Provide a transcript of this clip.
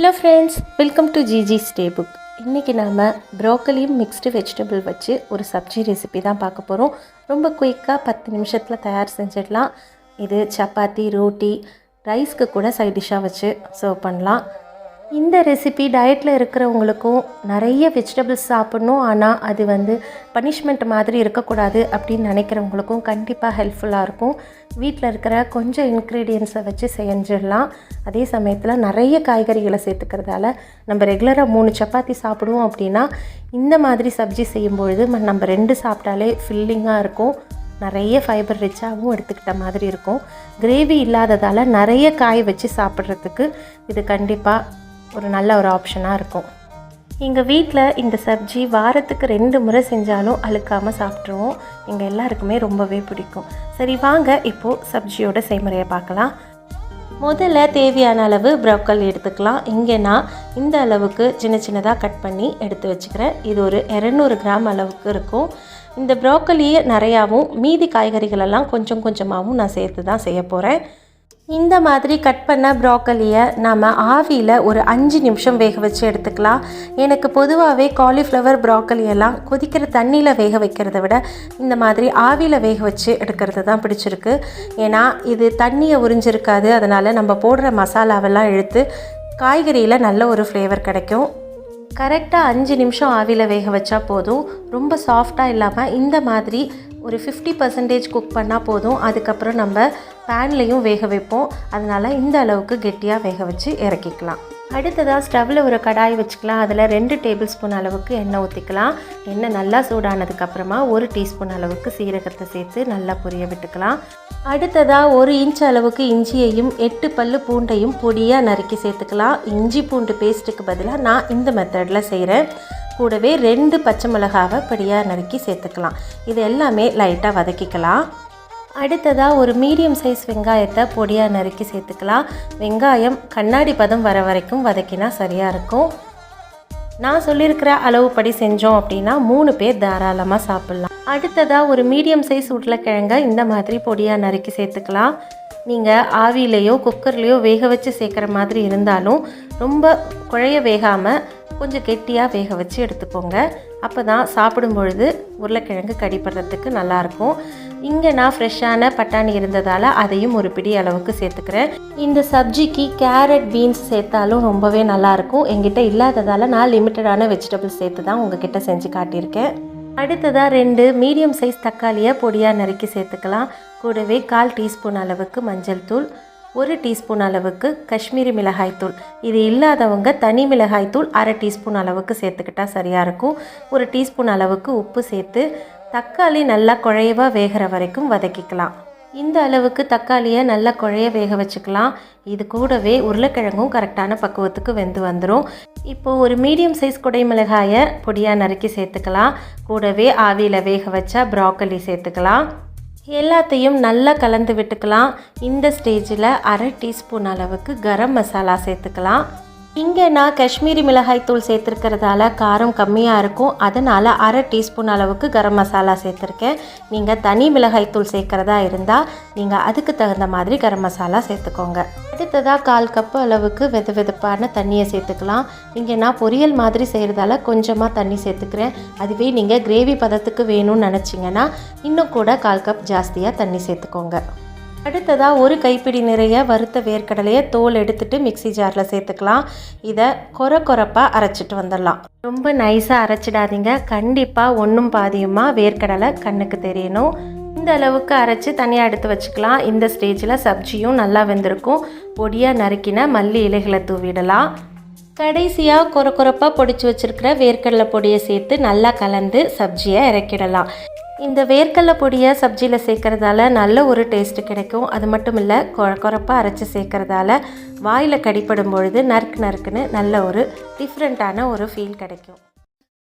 Hello friends welcome to GG stay book இன்றைக்கி நாம் ப்ரோக்கலியும் mixed vegetable வச்சு ஒரு சப்ஜி ரெசிபி தான் பார்க்க போகிறோம் ரொம்ப குயிக்காக பத்து நிமிஷத்தில் தயார் செஞ்சிடலாம். இது சப்பாத்தி ரோட்டி ரைஸ்க்கு கூட சைட் டிஷ்ஷாக வச்சு சர்வ் பண்ணலாம். இந்த ரெசிபி டயட்டில் இருக்கிறவங்களுக்கும் நிறைய வெஜிடபிள்ஸ் சாப்பிட்ணும். ஆனால் அது வந்து பனிஷ்மெண்ட் மாதிரி இருக்கக்கூடாது அப்படின்னு நினைக்கிறவங்களுக்கும் கண்டிப்பாக ஹெல்ப்ஃபுல்லாக இருக்கும். வீட்டில் இருக்கிற கொஞ்சம் இன்க்ரீடியன்ஸை வச்சு செஞ்சிடலாம். அதே சமயத்தில் நிறைய காய்கறிகளை சேர்த்துக்கிறதால நம்ம ரெகுலராக மூணு சப்பாத்தி சாப்பிடுவோம் அப்படின்னா இந்த மாதிரி சப்ஜி செய்யும்பொழுது நம்ம ரெண்டு சாப்பிட்டாலே ஃபில்லிங்காக இருக்கும். நிறைய ஃபைபர் ரிச்சாகவும் எடுத்துக்கிட்ட மாதிரி இருக்கும். கிரேவி இல்லாததால் நிறைய காய் வச்சு சாப்பிட்றதுக்கு இது கண்டிப்பாக ஒரு நல்ல ஒரு ஆப்ஷனாக இருக்கும். எங்கள் வீட்டில் இந்த சப்ஜி வாரத்துக்கு ரெண்டு முறை செஞ்சாலும் அழுக்காமல் சாப்பிட்ருவோம். எங்கள் எல்லாருக்குமே ரொம்பவே பிடிக்கும். சரி வாங்க இப்போது சப்ஜியோட செய்முறையை பார்க்கலாம். முதல்ல தேவையான அளவு ப்ரோக்கல் எடுத்துக்கலாம். இங்கே நான் இந்த அளவுக்கு சின்ன சின்னதாக கட் பண்ணி எடுத்து வச்சுக்கிறேன். இது ஒரு இரநூறு கிராம் அளவுக்கு இருக்கும். இந்த ப்ரோக்கலியை நிறையாவும் மீதி காய்கறிகளெல்லாம் கொஞ்சம் கொஞ்சமாகவும் நான் சேர்த்து தான் செய்ய போகிறேன். இந்த மாதிரி கட் பண்ண ப்ரோக்கலியை நாம் ஆவியில் ஒரு அஞ்சு நிமிஷம் வேக வச்சு எடுத்துக்கலாம். எனக்கு பொதுவாகவே காலிஃப்ளவர் ப்ராக்கலியெல்லாம் கொதிக்கிற தண்ணியில் வேக வைக்கிறத விட இந்த மாதிரி ஆவியில் வேக வச்சு எடுக்கிறது தான் பிடிச்சிருக்கு. ஏன்னா இது தண்ணியை உறிஞ்சிருக்காது. அதனால் நம்ம போடுற மசாலாவெல்லாம் எடுத்து காய்கறியில் நல்ல ஒரு ஃப்ளேவர் கிடைக்கும். கரெக்டாக அஞ்சு நிமிஷம் ஆவியில் வேக வச்சா போதும். ரொம்ப சாஃப்டாக இல்லாமல் இந்த மாதிரி ஒரு ஃபிஃப்டி பர்சன்டேஜ் குக் பண்ணால் போதும். அதுக்கப்புறம் நம்ம பேன்லேயும் வேக வைப்போம். அதனால் இந்த அளவுக்கு கெட்டியாக வேக வச்சு இறக்கிக்கலாம். அடுத்ததாக ஸ்டவ்வில் ஒரு கடாய் வச்சுக்கலாம். அதில் ரெண்டு டேபிள் ஸ்பூன் அளவுக்கு எண்ணெய் ஊற்றிக்கலாம் எண்ணெய் நல்லா சூடானதுக்கப்புறமா ஒரு டீஸ்பூன் அளவுக்கு சீரகத்தை சேர்த்து நல்லா புரிய விட்டுக்கலாம். அடுத்ததாக ஒரு இன்ச் அளவுக்கு இஞ்சியையும் எட்டு பல்லு பூண்டையும் பொடியாக நறுக்கி சேர்த்துக்கலாம். இஞ்சி பூண்டு பேஸ்ட்டுக்கு பதிலாக நான் இந்த மெத்தடில் செய்கிறேன் கூடவே ரெண்டு பச்சை மிளகாவை பொடியாக நறுக்கி சேர்த்துக்கலாம். இது எல்லாமே லைட்டாக வதக்கிக்கலாம். அடுத்ததாக ஒரு மீடியம் சைஸ் வெங்காயத்தை பொடியாக நறுக்கி சேர்த்துக்கலாம். வெங்காயம் கண்ணாடி பதம் வர வரைக்கும் வதக்கினா சரியாக இருக்கும். நான் சொல்லியிருக்கிற அளவுப்படி செஞ்சோம் அப்படின்னா மூணு பேர் தாராளமாக சாப்பிட்லாம். அடுத்ததாக ஒரு மீடியம் சைஸ் உருளைக்கிழங்க இந்த மாதிரி பொடியாக நறுக்கி சேர்த்துக்கலாம். நீங்கள் ஆவியிலையோ குக்கர்லேயோ வேக வச்சு சேர்க்குற மாதிரி இருந்தாலும் ரொம்ப குழைய வேகாமல் கொஞ்சம் கெட்டியாக வேக வச்சு எடுத்துக்கோங்க. அப்போ தான் சாப்பிடும் பொழுது உருளைக்கிழங்கு கடிப்படுறதுக்கு நல்லாயிருக்கும். இங்கே நான் ஃப்ரெஷ்ஷான பட்டாணி இருந்ததால் அதையும் ஒரு பிடி அளவுக்கு சேர்த்துக்கிறேன். இந்த சப்ஜிக்கு கேரட் பீன்ஸ் சேர்த்தாலும் ரொம்பவே நல்லாயிருக்கும். என்கிட்ட இல்லாததால் நான் லிமிட்டடான வெஜிடபிள்ஸ் சேர்த்து தான் உங்ககிட்ட செஞ்சு காட்டியிருக்கேன். அடுத்ததாக ரெண்டு மீடியம் சைஸ் தக்காளியை பொடியாக நறுக்கி சேர்த்துக்கலாம். கூடவே கால் டீஸ்பூன் அளவுக்கு மஞ்சள் தூள் ஒரு டீஸ்பூன் அளவுக்கு காஷ்மீரி மிளகாய்த்தூள் இது இல்லாதவங்க தனி மிளகாய்த்தூள் அரை டீஸ்பூன் அளவுக்கு சேர்த்துக்கிட்டா சரியாக இருக்கும். ஒரு டீஸ்பூன் அளவுக்கு உப்பு சேர்த்து தக்காளி நல்லா குழையவாக வேகிற வரைக்கும் வதக்கிக்கலாம். இந்த அளவுக்கு தக்காளியை நல்லா குழைய வேக வச்சுக்கலாம். இது கூடவே உருளைக்கிழங்கும் கரெக்டான பக்குவத்துக்கு வெந்து வந்துடும் இப்போது ஒரு மீடியம் சைஸ் குடை மிளகாயை பொடியாக நறுக்கி சேர்த்துக்கலாம். கூடவே ஆவியில் வேக வச்சா ப்ராக்கலி சேர்த்துக்கலாம். எல்லாத்தையும் நல்லா கலந்து விட்டுக்கலாம். இந்த ஸ்டேஜில் அரை டீஸ்பூன் அளவுக்கு கரம் மசாலா சேர்த்துக்கலாம். இங்கே நான் காஷ்மீரி மிளகாய் தூள் சேர்த்துருக்கிறதால காரம் கம்மியாக இருக்கும். அதனால் அரை டீஸ்பூன் அளவுக்கு கரம் மசாலா சேர்த்துருக்கேன். நீங்கள் தனி மிளகாய் தூள் சேர்க்குறதா இருந்தால் நீங்கள் அதுக்கு தகுந்த மாதிரி கரம் மசாலா சேர்த்துக்கோங்க. அடுத்ததாக கால் கப்பு அளவுக்கு வெது வெதுப்பான தண்ணியை சேர்த்துக்கலாம். இங்கே நான் பொரியல் மாதிரி செய்கிறதால கொஞ்சமாக தண்ணி சேர்த்துக்கிறேன். அதுவே நீங்கள் கிரேவி பதத்துக்கு வேணும்னு நினச்சிங்கன்னா இன்னும் கூட கால் கப் ஜாஸ்தியாக தண்ணி சேர்த்துக்கோங்க. அடுத்ததாக ஒரு கைப்பிடி நிறைய வறுத்த வேர்க்கடலையை தோல் எடுத்துட்டு மிக்ஸி ஜாரில் சேர்த்துக்கலாம். இதை கொர கொரப்பாக அரைச்சிட்டு வந்துடலாம். ரொம்ப நைஸாக அரைச்சிடாதீங்க. கண்டிப்பாக ஒன்றும் பாதியுமா வேர்க்கடலை கண்ணுக்கு தெரியணும். இந்த அளவுக்கு அரைச்சி தனியாக எடுத்து வச்சுக்கலாம். இந்த ஸ்டேஜில் சப்ஜியும் நல்லா வெந்திருக்கும். பொடியாக நறுக்கின மல்லி இலைகளை தூவிடலாம். கடைசியாக கொர கொரப்பாக பொடிச்சு வச்சுருக்கிற வேர்க்கடலை பொடியை சேர்த்து நல்லா கலந்து சப்ஜியை இறக்கிடலாம். இந்த வேர்க்கடலை பொடியை சப்ஜியில் சேர்க்கறதால நல்ல ஒரு டேஸ்ட்டு கிடைக்கும். அது மட்டும் இல்லை குறை கொரப்பாக அரைச்சி சேர்க்கறதால வாயில் கடிப்படும் பொழுது நறுக்கு நறுக்குன்னு நல்ல ஒரு டிஃப்ரெண்ட்டான ஒரு ஃபீல் கிடைக்கும்.